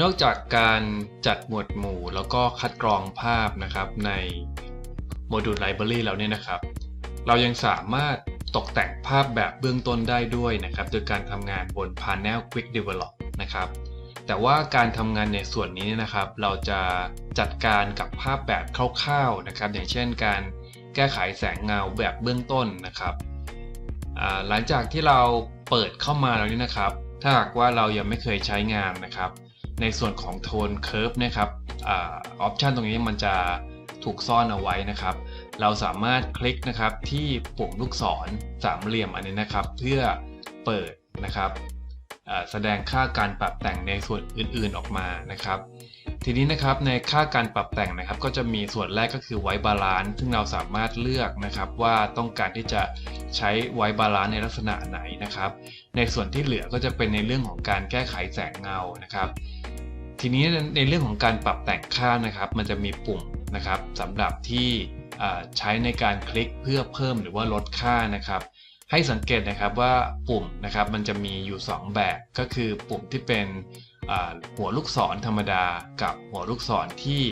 นอกจากการจัดหมวดหมู่แล้วก็คัดกรองภาพนะครับในโมดูลไลบรารีแล้วเนี่ยนะครับ เรายังสามารถตกแต่งภาพแบบเบื้องต้นได้ด้วยนะครับ โดยการทำงานบน Panel Quick Develop นะครับ แต่ว่าการทำงานในส่วนนี้นะครับ เราจะจัดการกับภาพแบบคร่าวๆนะครับ อย่างเช่นการแก้ไขแสงเงาแบบเบื้องต้นนะครับหลังจากที่เราเปิดเข้ามาแล้วนี่นะครับ ถ้าหากว่าเรายังไม่เคยใช้งานนะครับ ในส่วนของโทนเค r ร์ฟนะครับออปชันตรงนี้มันจะถูกซ่อนเอาไว้นะครับ เราสามารถคลิกนะครับที่ปุ่มลูกศรสามเหลี่ยมอันนี้นะครับ เพื่อเปิดนะครับแสดงค่าการปรับแต่งในส่วนอื่นๆออกมานะครับ ทีนี้นะครับในค่าการปรับแต่งนะครับ ก็จะมีส่วนแรกก็คือไว้บาลานซ์ซึ่งเราสามารถเลือกนะครับว่าต้องการที่จะ ใช้ไว้บาลานซ์ในลักษณะไหนนะครับ ในส่วนที่เหลือก็จะเป็นในเรื่องของการแก้ไขแสงเงานะครับ ทีนี้ในเรื่องของการปรับแต่งค่านะครับ มันจะมีปุ่มนะครับสำหรับที่ใช้ในการคลิกเพื่อเพิ่มหรือว่าลดค่านะครับ ให้สังเกตนะครับว่าปุ่มนะครับมันจะมีอยู่ 2 แบบก็คือปุ่มที่เป็นหัวลูกศรธรรมดา กับหัวลูกศรที่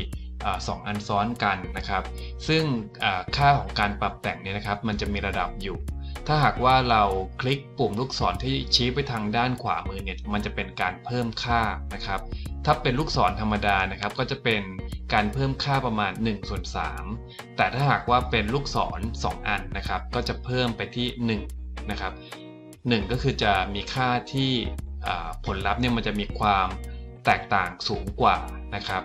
สองอันซ้อนกันนะครับ ซึ่งค่าของการปรับแต่งเนี่ยนะครับ มันจะมีระดับอยู่ ถ้าหากว่าเราคลิกปุ่มลูกศรที่ชี้ไปทางด้านขวามือเนี่ย มันจะเป็นการเพิ่มค่านะครับ ถ้าเป็นลูกศรธรรมดานะครับ ก็จะเป็นการเพิ่มค่าประมาณ1ส่วน3แต่ถ้าหากว่าเป็นลูกศร 2 อันนะครับ ก็จะเพิ่มไปที่ 1 นะครับ 1 ก็คือจะมีค่าที่ผลลัพธ์เนี่ยมันจะมีความแตกต่างสูงกว่านะครับ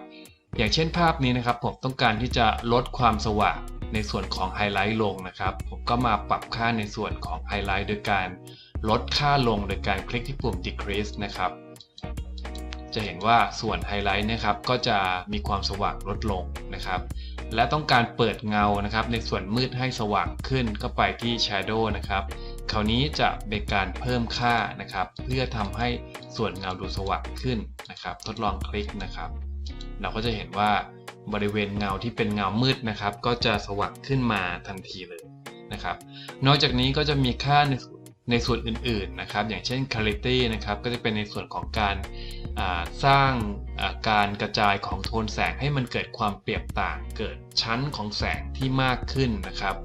อย่างเช่นภาพนี้นะครับผมต้องการที่จะลดความสว่างในส่วนของไฮไลท์ลงนะครับ ผมก็มาปรับค่าในส่วนของไฮไลท์โดยการลดค่าลงโดยการคลิกที่ปุ่ม decrease นะครับ จะเห็นว่าส่วนไฮไลท์นะครับก็จะมีความสว่างลดลงนะครับ และต้องการเปิดเงานะครับ ในส่วนมืดให้สว่างขึ้นก็ไปที่ Shadow นะครับ คราวนี้จะเป็นการเพิ่มค่านะครับ เพื่อทำให้ส่วนเงาดูสว่างขึ้นนะครับ ทดลองคลิกนะครับ เราก็จะเห็นว่าบริเวณเงาที่เป็นเงามืดนะครับ ก็จะสว่างขึ้นมาทันทีเลยนะครับ นอกจากนี้ก็จะมีค่าในในส่วนอื่นๆนะครับ อย่างเช่น clarity นะครับ ก็จะเป็นในส่วนของการสร้างการกระจายของโทนแสงให้มันเกิดความเปรียบต่าง เกิดชั้นของแสงที่มากขึ้นนะครับ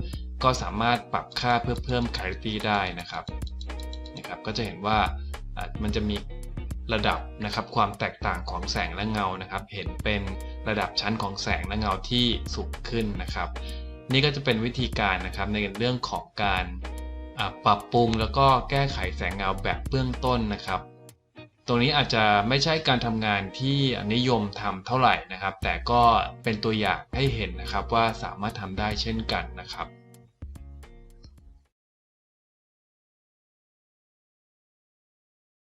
ก็สามารถปรับค่าเพื่อเพิ่ม clarity ได้นะครับนะครับ ก็จะเห็นว่ามันจะมี ระดับนะครับความแตกต่างของแสงและเงานะครับ เห็นเป็นระดับชั้นของแสงและเงาที่สูงขึ้นนะครับ นี่ก็จะเป็นวิธีการนะครับในเรื่องของการปรับปรุงแล้วก็แก้ไขแสงเงาแบบเบื้องต้นนะครับ ตรงนี้อาจจะไม่ใช่การทำงานที่นิยมทำเท่าไหร่นะครับ แต่ก็เป็นตัวอย่างให้เห็นนะครับว่าสามารถทำได้เช่นกันนะครับ